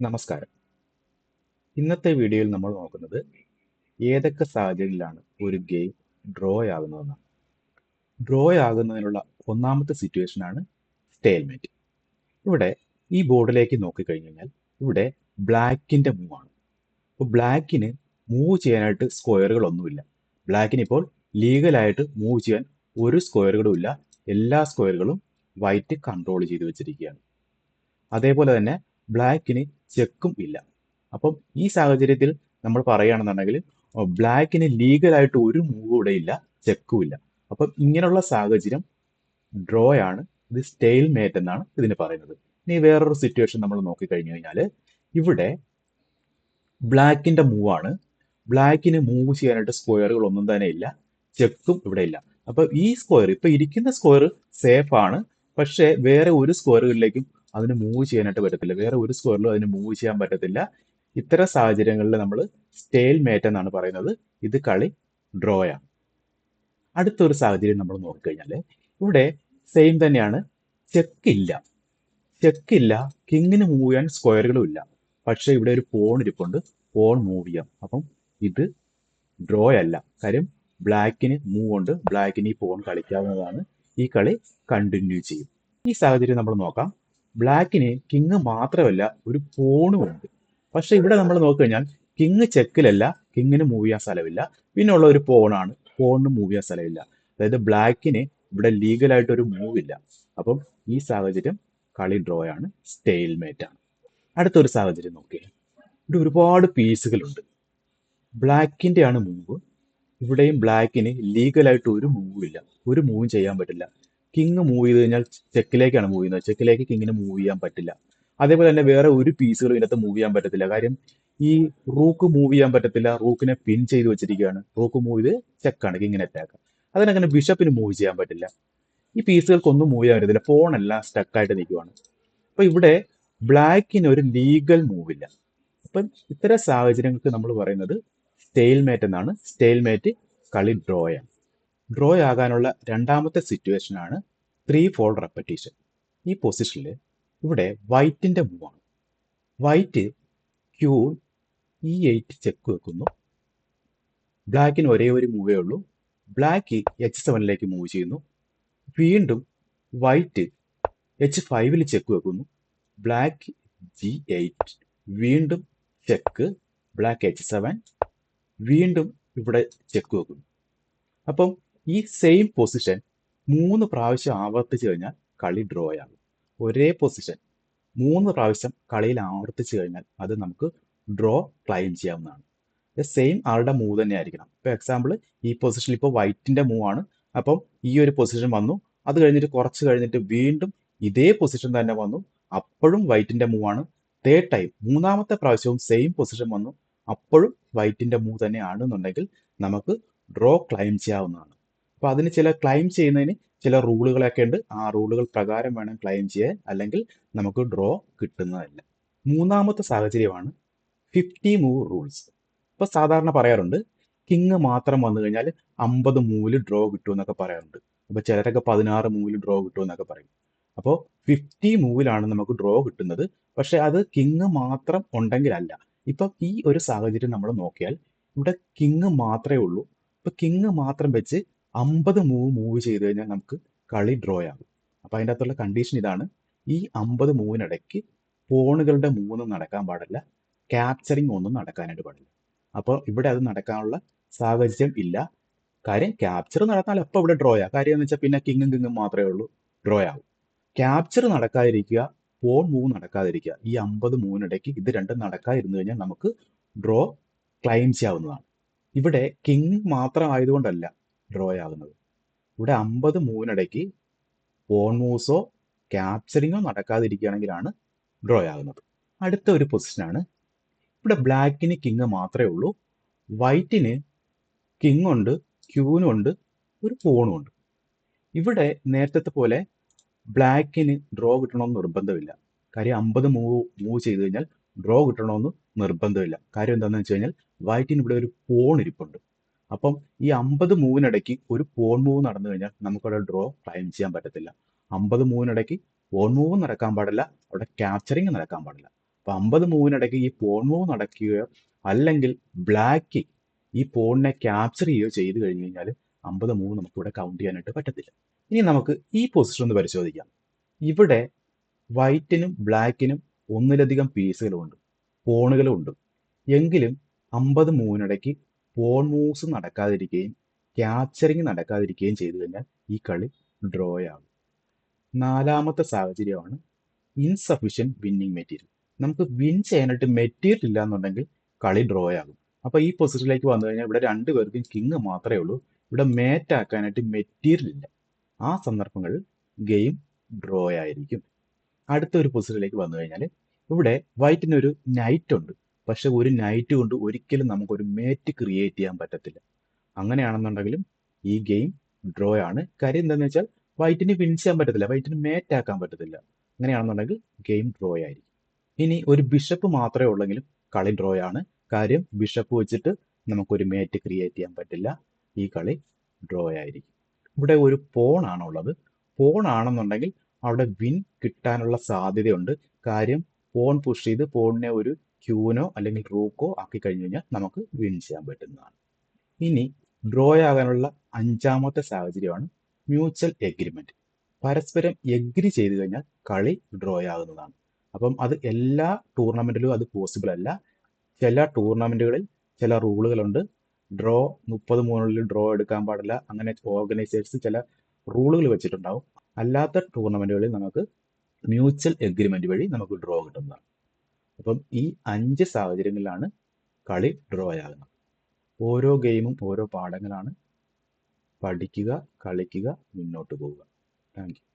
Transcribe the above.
നമസ്കാരം. ഇന്നത്തെ വീഡിയോയിൽ നമ്മൾ നോക്കുന്നത് ഏതൊക്കെ സാഹചര്യങ്ങളിലാണ് ഒരു ഗെയിം ഡ്രോ ആകുന്നതെന്നാണ്. ഡ്രോ ആകുന്നതിനുള്ള ഒന്നാമത്തെ സിറ്റുവേഷൻ ആണ് സ്റ്റേൽമേറ്റ് ഇവിടെ ഈ ബോർഡിലേക്ക് നോക്കിക്കഴിഞ്ഞാൽ കഴിഞ്ഞാൽ ഇവിടെ ബ്ലാക്കിന്റെ മൂവ് ആണ്. അപ്പോൾ ബ്ലാക്കിന് മൂവ് ചെയ്യാനായിട്ട് സ്ക്വയറുകളൊന്നുമില്ല ബ്ലാക്കിന് ഇപ്പോൾ ലീഗലായിട്ട് മൂവ് ചെയ്യാൻ ഒരു സ്ക്വയറുകളും ഇല്ല. എല്ലാ സ്ക്വയറുകളും വൈറ്റ് കൺട്രോൾ ചെയ്ത് വെച്ചിരിക്കുകയാണ്. അതേപോലെ തന്നെ ബ്ലാക്കിന് ചെക്കും ഇല്ല. അപ്പം ഈ സാഹചര്യത്തിൽ നമ്മൾ പറയുകയാണെന്നുണ്ടെങ്കിൽ ബ്ലാക്കിന് ലീഗലായിട്ട് ഒരു മൂവ് ഇവിടെ ഇല്ല ചെക്കും ഇല്ല. അപ്പം ഇങ്ങനെയുള്ള സാഹചര്യം ഡ്രോ ആണ്. ഇത് സ്റ്റെയിൽ മേറ്റ് എന്നാണ് ഇതിന് പറയുന്നത്. ഇനി വേറൊരു സിറ്റുവേഷൻ നമ്മൾ നോക്കിക്കഴിഞ്ഞു കഴിഞ്ഞാൽ ഇവിടെ ബ്ലാക്കിന്റെ മൂവാണ് ബ്ലാക്കിന് മൂവ് ചെയ്യാനായിട്ട് സ്ക്വയറുകൾ ഒന്നും തന്നെ ഇല്ല ചെക്കും ഇവിടെ ഇല്ല. അപ്പൊ ഈ സ്ക്വയർ ഇപ്പൊ ഇരിക്കുന്ന സ്ക്വയർ സേഫ് ആണ്. പക്ഷേ വേറെ ഒരു സ്ക്വയറുകളിലേക്കും അതിന് മൂവ് ചെയ്യാനായിട്ട് പറ്റത്തില്ല. വേറെ ഒരു സ്ക്വയറിലും അതിന് മൂവ് ചെയ്യാൻ പറ്റത്തില്ല. ഇത്തരം സാഹചര്യങ്ങളിൽ നമ്മൾ സ്റ്റേൽ മേറ്റ് എന്നാണ് പറയുന്നത്. ഇത് കളി ഡ്രോ ആണ്. അടുത്തൊരു സാഹചര്യം നമ്മൾ നോക്കിക്കഴിഞ്ഞാൽ ഇവിടെ സെയിം തന്നെയാണ്. ചെക്ക് ഇല്ല. ചെക്ക് ഇല്ല. കിങ്ങിന് മൂവ് ചെയ്യാൻ സ്ക്വയറുകളും ഇല്ല. പക്ഷേ ഇവിടെ ഒരു പോൺ ഇരിപ്പുണ്ട്. പോൺ മൂവ് ചെയ്യാം. അപ്പം ഇത് ഡ്രോ അല്ല. കാര്യം ബ്ലാക്കിന് മൂവ് ഉണ്ട്. ബ്ലാക്കിന് ഈ പോൺ കളിക്കാവുന്നതാണ്. ഈ കളി കണ്ടിന്യൂ ചെയ്യും. ഈ സാഹചര്യം നമ്മൾ നോക്കാം. ബ്ലാക്കിന് കിങ് മാത്രമല്ല ഒരു പോണും ഉണ്ട്. പക്ഷെ ഇവിടെ നമ്മൾ നോക്കിക്കഴിഞ്ഞാൽ കിങ് ചെക്കിലല്ല കിങ്ങിന് മൂവ് ചെയ്യാൻ സ്ഥലമില്ല. പിന്നെ ഉള്ള ഒരു പോണാണ് പോണിന് മൂവ് ചെയ്യാൻ സ്ഥലമില്ല. അതായത് ബ്ലാക്കിന് ഇവിടെ ലീഗലായിട്ട് ഒരു മൂവ് ഇല്ല. അപ്പം ഈ സാഹചര്യം കളി ഡ്രോ ആണ് സ്റ്റെയിൽമേറ്റ് ആണ്. അടുത്തൊരു സാഹചര്യം നോക്കിയേ. ഇവിടെ ഒരുപാട് പീസുകളുണ്ട് ബ്ലാക്കിന്റെ ആണ് മൂവ് ഇവിടെയും ബ്ലാക്കിന് ലീഗലായിട്ട് ഒരു മൂവ് ഇല്ല. ഒരു മൂവും ചെയ്യാൻ പറ്റില്ല. കിങ് മൂവ് ചെയ്ത് കഴിഞ്ഞാൽ ചെക്കിലേക്കാണ് മൂവ് ചെയ്യുന്നത്. ചെക്കിലേക്ക് കിങ്ങിന് മൂവ് ചെയ്യാൻ പറ്റില്ല. അതേപോലെ തന്നെ വേറെ ഒരു പീസുകളും ഇതിനകത്ത് മൂവ് ചെയ്യാൻ പറ്റത്തില്ല. കാര്യം ഈ റൂക്ക് മൂവ് ചെയ്യാൻ പറ്റത്തില്ല. റൂക്കിനെ പിൻ ചെയ്ത് വെച്ചിരിക്കുകയാണ്. റൂക്ക് മൂവ് ചെയ്ത് ചെക്കാണ് കിങ്ങിനെ അറ്റാക്ക് അതിനങ്ങനെ ബിഷപ്പിന് മൂവ് ചെയ്യാൻ പറ്റില്ല. ഈ പീസുകൾക്കൊന്നും മൂവ് ചെയ്യാൻ പറ്റത്തില്ല. ഫോണെല്ലാം സ്റ്റക്കായിട്ട് നിൽക്കുവാണ്. അപ്പൊ ഇവിടെ ബ്ലാക്കിന് ഒരു ലീഗൽ മൂവില്ല അപ്പം ഇത്തരം സാഹചര്യങ്ങൾക്ക് നമ്മൾ പറയുന്നത് സ്റ്റെയിൽമേറ്റ് എന്നാണ്. സ്റ്റെയിൽമേറ്റ് കളി ഡ്രോയാണ് ഡ്രോ ആകാനുള്ള രണ്ടാമത്തെ സിറ്റുവേഷൻ ആണ് ത്രീ ഫോൾഡ് റെപ്പറ്റീഷൻ ഈ പൊസിഷനിൽ ഇവിടെ വൈറ്റിന്റെ മൂവാണ് white Q E eight check വെക്കുന്നു. ബ്ലാക്കിന് ഒരേ ഒരു മൂവേ ഉള്ളൂ. ബ്ലാക്ക് എച്ച് സെവനിലേക്ക് മൂവ് ചെയ്യുന്നു. വീണ്ടും വൈറ്റ് എച്ച് ഫൈവിൽ ചെക്ക് വെക്കുന്നു. ബ്ലാക്ക് ജി എയ്റ്റ് വീണ്ടും ചെക്ക് ബ്ലാക്ക് എച്ച് സെവൻ വീണ്ടും ഇവിടെ ചെക്ക് വെക്കുന്നു. അപ്പം ഈ സെയിം പൊസിഷൻ മൂന്ന് പ്രാവശ്യം ആവർത്തിച്ചു കഴിഞ്ഞാൽ കളി ഡ്രോ ആണ് ഒരേ പൊസിഷൻ മൂന്ന് പ്രാവശ്യം കളിയിൽ ആവർത്തിച്ചു കഴിഞ്ഞാൽ അത് നമുക്ക് ഡ്രോ ക്ലൈം ചെയ്യാവുന്നതാണ്. സെയിം ആളുടെ മൂവ് തന്നെ ആയിരിക്കണം ഇപ്പോൾ എക്സാമ്പിൾ ഈ പൊസിഷനിൽ ഇപ്പോൾ വൈറ്റിന്റെ മൂവ് ആണ്. അപ്പം ഈ ഒരു പൊസിഷൻ വന്നു. അത് കഴിഞ്ഞിട്ട് കുറച്ച് കഴിഞ്ഞിട്ട് വീണ്ടും ഇതേ പൊസിഷൻ തന്നെ വന്നു. അപ്പോഴും വൈറ്റിന്റെ മൂവ് ആണ്. തേർഡ് ടൈം മൂന്നാമത്തെ പ്രാവശ്യവും സെയിം പൊസിഷൻ വന്നു. അപ്പോഴും വൈറ്റിന്റെ മൂവ് തന്നെ ആണെന്നുണ്ടെങ്കിൽ നമുക്ക് ഡ്രോ ക്ലൈം ചെയ്യാവുന്നതാണ്. അപ്പോൾ അതിന് ചില ക്ലെയിം ചെയ്യുന്നതിന് ചില റൂളുകളൊക്കെ ഉണ്ട്. ആ റൂളുകൾ പ്രകാരം വേണം ക്ലെയിം ചെയ്യാൻ അല്ലെങ്കിൽ നമുക്ക് ഡ്രോ കിട്ടുന്നതല്ല. മൂന്നാമത്തെ സാഹചര്യമാണ് ഫിഫ്റ്റി മൂവ് റൂൾസ് ഇപ്പോൾ സാധാരണ പറയാറുണ്ട് കിങ് മാത്രം വന്നു കഴിഞ്ഞാൽ അമ്പത് മൂവിൽ ഡ്രോ കിട്ടും എന്നൊക്കെ പറയാറുണ്ട്. അപ്പോൾ ചിലരൊക്കെ പതിനാറ് മൂവിൽ ഡ്രോ കിട്ടും എന്നൊക്കെ പറയും. അപ്പോൾ ഫിഫ്റ്റി മൂവിലാണ് നമുക്ക് ഡ്രോ കിട്ടുന്നത്. പക്ഷേ അത് കിങ് മാത്രം ഉണ്ടെങ്കിലല്ല. ഇപ്പൊ ഈ ഒരു സാഹചര്യം നമ്മൾ നോക്കിയാൽ ഇവിടെ കിങ് മാത്രമേ ഉള്ളൂ. ഇപ്പൊ കിങ് മാത്രം വെച്ച് അമ്പത് മൂവ് മൂവ് ചെയ്ത് കഴിഞ്ഞാൽ നമുക്ക് കളി ഡ്രോ ആകും. അപ്പോൾ അതിന്റെ അകത്തുള്ള കണ്ടീഷൻ ഇതാണ്. ഈ അമ്പത് മൂവിനിടയ്ക്ക് പോണുകളുടെ മൂവൊന്നും നടക്കാൻ പാടില്ല. ക്യാപ്ചറിങ് ഒന്നും നടക്കാനായിട്ട് പാടില്ല. അപ്പോൾ ഇവിടെ അത് നടക്കാനുള്ള സാഹചര്യം ഇല്ല. കാര്യം ക്യാപ്ചർ നടന്നാൽ എപ്പോൾ ഇവിടെ ഡ്രോ ആകും? കാര്യം എന്ന് വെച്ചാൽ പിന്നെ കിങ്ങും കിങ്ങും മാത്രമേ ഉള്ളൂ ഡ്രോ ആകും. ക്യാപ്ചർ നടക്കാതിരിക്കുക പോൺ മൂവ് നടക്കാതിരിക്കുക ഈ അമ്പത് മൂവിനിടയ്ക്ക് ഇത് രണ്ടും നടക്കാതിരുന്നു കഴിഞ്ഞാൽ നമുക്ക് ഡ്രോ ക്ലൈം ചെയ്യാവുന്നതാണ്. ഇവിടെ കിങ് മാത്രം ആയതുകൊണ്ടല്ല ഡ്രോ ആകുന്നത്. ഇവിടെ അമ്പത് മൂവിനിടയ്ക്ക് ഓൺ മൂവ്സോ ക്യാപ്ചറിങ്ങോ നടക്കാതിരിക്കുകയാണെങ്കിലാണ് ഡ്രോ ആകുന്നത്. അടുത്ത ഒരു പൊസിഷനാണ് ഇവിടെ ബ്ലാക്കിന് കിങ് മാത്രമേ ഉള്ളൂ. വൈറ്റിന് കിങ് ഉണ്ട് ക്യൂനും ഉണ്ട് ഒരു പോണും ഉണ്ട്. ഇവിടെ നേരത്തെ പോലെ ബ്ലാക്കിന് ഡ്രോ കിട്ടണമെന്ന് നിർബന്ധമില്ല. കാര്യം അമ്പത് മൂവ് മൂവ് ചെയ്ത് കഴിഞ്ഞാൽ ഡ്രോ കിട്ടണമെന്ന് നിർബന്ധമില്ല. കാര്യം എന്താണെന്ന് വെച്ച് കഴിഞ്ഞാൽ വൈറ്റിന് ഇവിടെ ഒരു പോൺ ഇരിപ്പുണ്ട്. അപ്പം ഈ അമ്പത് മൂവിനിടയ്ക്ക് ഒരു പോൺ മൂവ് നടന്നു കഴിഞ്ഞാൽ നമുക്കവിടെ ഡ്രോ ക്ലൈം ചെയ്യാൻ പറ്റത്തില്ല. അമ്പത് മൂവിനിടയ്ക്ക് പോൺ മൂവ് നടക്കാൻ പാടില്ല അവിടെ ക്യാപ്ചറിങ് നടക്കാൻ പാടില്ല. അപ്പൊ അമ്പത് മൂവിനിടയ്ക്ക് ഈ പോൺ മൂവ് നടക്കുകയോ അല്ലെങ്കിൽ ബ്ലാക്ക് ഈ പോണിനെ ക്യാപ്ചർ ചെയ്യുകയോ ചെയ്തു കഴിഞ്ഞു കഴിഞ്ഞാൽ അമ്പത് മൂവ് നമുക്ക് ഇവിടെ കൗണ്ട് ചെയ്യാനായിട്ട് പറ്റത്തില്ല. ഇനി നമുക്ക് ഈ പൊസിഷൻ ഒന്ന് പരിശോധിക്കാം. ഇവിടെ വൈറ്റിനും ബ്ലാക്കിനും ഒന്നിലധികം പീസുകളുണ്ട് പോണുകളും ഉണ്ട് എങ്കിലും അമ്പത് മൂവിനിടയ്ക്ക് പോൺ മൂവ്സ് നടക്കാതിരിക്കുകയും ക്യാപ്ചറിങ് നടക്കാതിരിക്കുകയും ചെയ്തു കഴിഞ്ഞാൽ ഈ കളി ഡ്രോ ആകും. നാലാമത്തെ സാഹചര്യമാണ് ഇൻസഫിഷ്യന്റ് വിന്നിങ് മെറ്റീരിയൽ നമുക്ക് വിൻ ചെയ്യാനായിട്ട് മെറ്റീരിയൽ ഇല്ല എന്നുണ്ടെങ്കിൽ കളി ഡ്രോ ആകും. അപ്പോൾ ഈ പൊസിഷനിലേക്ക് വന്നു കഴിഞ്ഞാൽ ഇവിടെ രണ്ട് പേർക്കും കിങ് മാത്രമേ ഉള്ളൂ. ഇവിടെ മേറ്റ് ആക്കാനായിട്ട് മെറ്റീരിയൽ ഇല്ല. ആ സന്ദർഭങ്ങളിൽ ഗെയിം ഡ്രോ ആയിരിക്കും. അടുത്ത ഒരു പൊസിഷനിലേക്ക് വന്നു കഴിഞ്ഞാൽ ഇവിടെ വൈറ്റിനൊരു നൈറ്റ് ഉണ്ട്. പക്ഷെ ഒരു നൈറ്റ് കൊണ്ട് ഒരിക്കലും നമുക്കൊരു മേറ്റ് ക്രിയേറ്റ് ചെയ്യാൻ പറ്റത്തില്ല. അങ്ങനെയാണെന്നുണ്ടെങ്കിലും ഈ ഗെയിം ഡ്രോ ആണ്. കാര്യം എന്താണെന്ന് വെച്ചാൽ വൈറ്റിന് വിൻ ചെയ്യാൻ പറ്റത്തില്ല. വൈറ്റിന് മേറ്റ് ആക്കാൻ പറ്റത്തില്ല. അങ്ങനെയാണെന്നുണ്ടെങ്കിൽ ഗെയിം ഡ്രോ ആയിരിക്കും. ഇനി ഒരു ബിഷപ്പ് മാത്രമേ ഉള്ളെങ്കിലും കളി ഡ്രോ ആണ്. കാര്യം ബിഷപ്പ് വെച്ചിട്ട് നമുക്കൊരു മേറ്റ് ക്രിയേറ്റ് ചെയ്യാൻ പറ്റില്ല. ഈ കളി ഡ്രോ ആയിരിക്കും. ഇവിടെ ഒരു പോൺ ആണുള്ളത്. പോൺ ആണെന്നുണ്ടെങ്കിൽ അവിടെ വിൻ കിട്ടാനുള്ള സാധ്യതയുണ്ട്. കാര്യം പോൺ പുഷ് ചെയ്ത് പോണിനെ ഒരു ക്യൂനോ അല്ലെങ്കിൽ റൂക്കോ ആക്കി കഴിഞ്ഞു കഴിഞ്ഞാൽ നമുക്ക് വിൻ ചെയ്യാൻ പറ്റുന്നതാണ്. ഇനി ഡ്രോ ആകാനുള്ള അഞ്ചാമത്തെ സാഹചര്യമാണ് മ്യൂച്വൽ എഗ്രിമെന്റ് പരസ്പരം എഗ്രി ചെയ്തു കഴിഞ്ഞാൽ കളി ഡ്രോ ആകുന്നതാണ്. അപ്പം അത് എല്ലാ ടൂർണമെന്റിലും അത് പോസിബിൾ അല്ല. ചില ടൂർണമെന്റുകളിൽ ചില റൂളുകളുണ്ട് ഡ്രോ മുപ്പത് മൂന്നിൽ ഡ്രോ എടുക്കാൻ പാടില്ല. അങ്ങനെ ഓർഗനൈസേഴ്സ് ചില റൂളുകൾ വെച്ചിട്ടുണ്ടാവും. അല്ലാത്ത ടൂർണമെന്റുകളിൽ നമുക്ക് മ്യൂച്വൽ എഗ്രിമെന്റ് വഴി നമുക്ക് ഡ്രോ കിട്ടുന്നതാണ്. അപ്പം ഈ അഞ്ച് സാഹചര്യങ്ങളിലാണ് കളി ഡ്രോ ആകുന്നത്. ഓരോ ഗെയിമും ഓരോ പാഠങ്ങളാണ് പഠിക്കുക കളിക്കുക മുന്നോട്ട് പോവുക. താങ്ക്